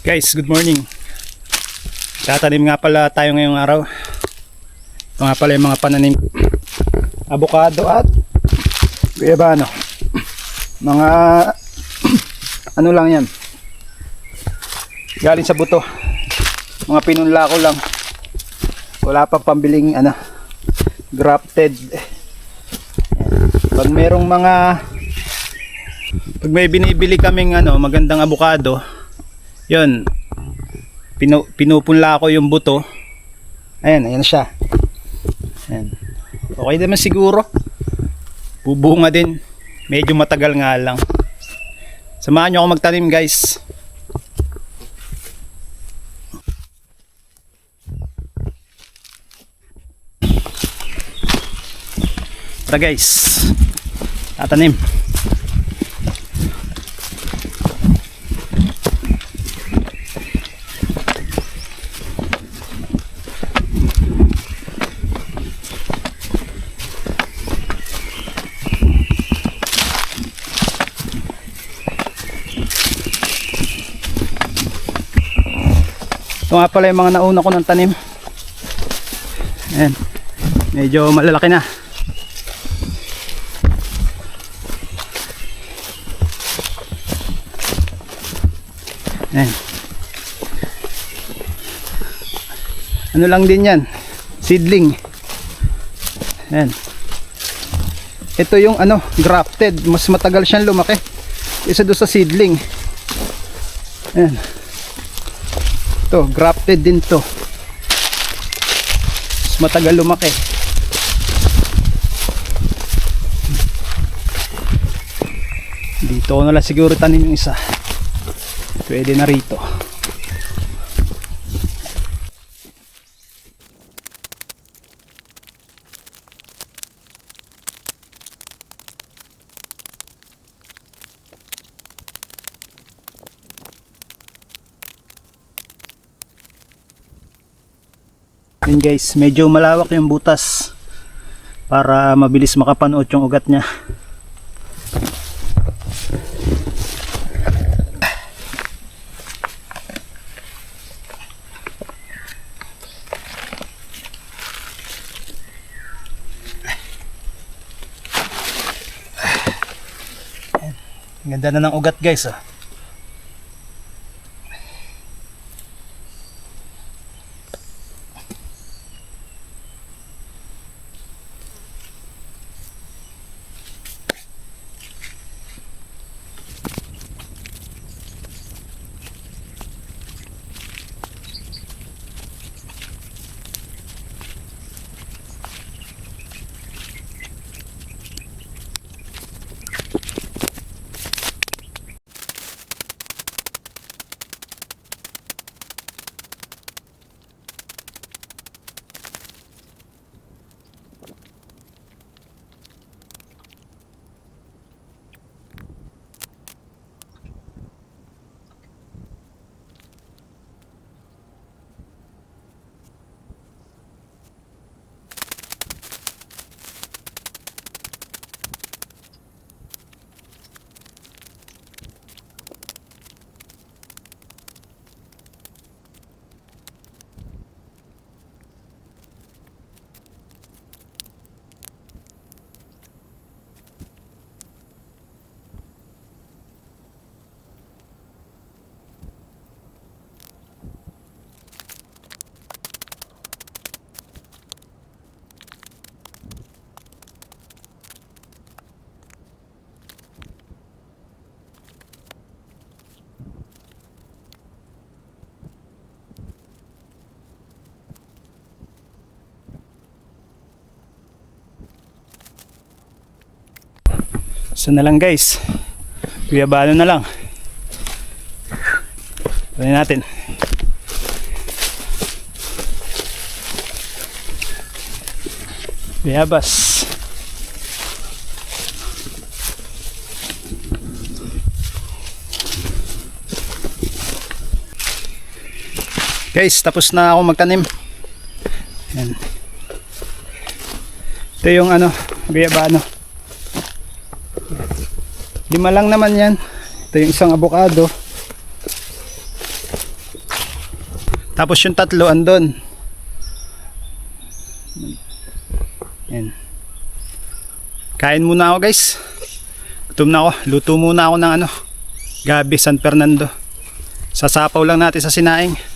Guys, good morning. Tatanim nga pala tayo ngayong araw. Ito nga pala yung mga pananim. Avocado at guyabano. Mga ano lang yan. Galing sa buto. Mga pinunla ko lang. Wala pa pambiling ano grafted. Pag merong mga pag may binibili kaming ano magandang avocado, yun. Pinu, pinupunla ko yung buto. Ayan ayan siya. Ayan. okay naman siguro. Bubunga din. Medyo matagal nga lang. Samahan nyo ako magtanim guys. Tara guys. Tatanim Ito nga pala yung mga nauna ko ng tanim. Ayan. Medyo malalaki na. Ayan. Ano lang din yan? Seedling. Ayan. Ito yung ano, grafted. Mas matagal siyang lumaki. Isa doon sa seedling. Ayan. To, grafted din to. Mas matagal lumaki. Dito ko na lang siguro tanim yung isa. Pwede na rito. Yun guys, medyo malawak yung butas para mabilis makapanood yung ugat niya. Ganda na ng ugat guys ah. So na lang guys. Guyabano na lang. Tuloy natin. Guyabas. Guys, tapos na ako magtanim. Yan. Ito yung ano, guyabano. Lima lang naman yan. Ito yung isang avocado. Tapos yung tatlo andun. Yan. Kain muna ako guys. Gutom na ako. Luto muna ako ng ano. Gabi San Fernando. Sasapaw lang natin sa sinaing.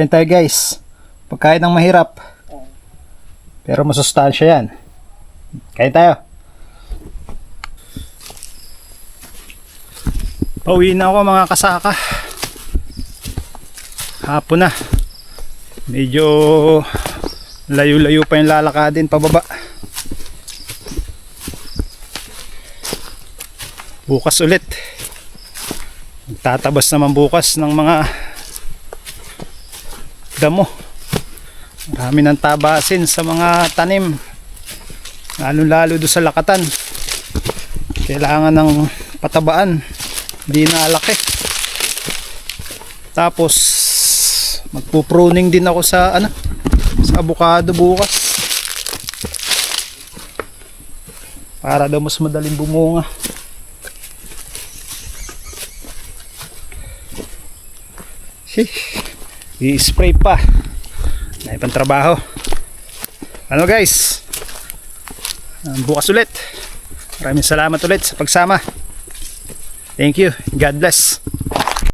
Kain tayo guys. Pagkain ng mahirap. Pero masustansya yan. Kain tayo. Pauwi na ako mga kasaka. Hapon na. Medyo layo-layo pa yung lalakadin pababa. Bukas ulit. Tatabas naman bukas ng mga damo. Marami ng tabasin sa mga tanim. Lalo-lalo do sa lakatan. Kailangan ng patabaan. Hindi na laki. Tapos magpo-pruning din ako sa ano sa avocado bukas. Para daw mas madaling bumunga. Sheesh. I-spray pa. May pang trabaho. Ano guys? Ah, Bukas ulit. Maraming salamat ulit sa pagsama. Thank you. God bless.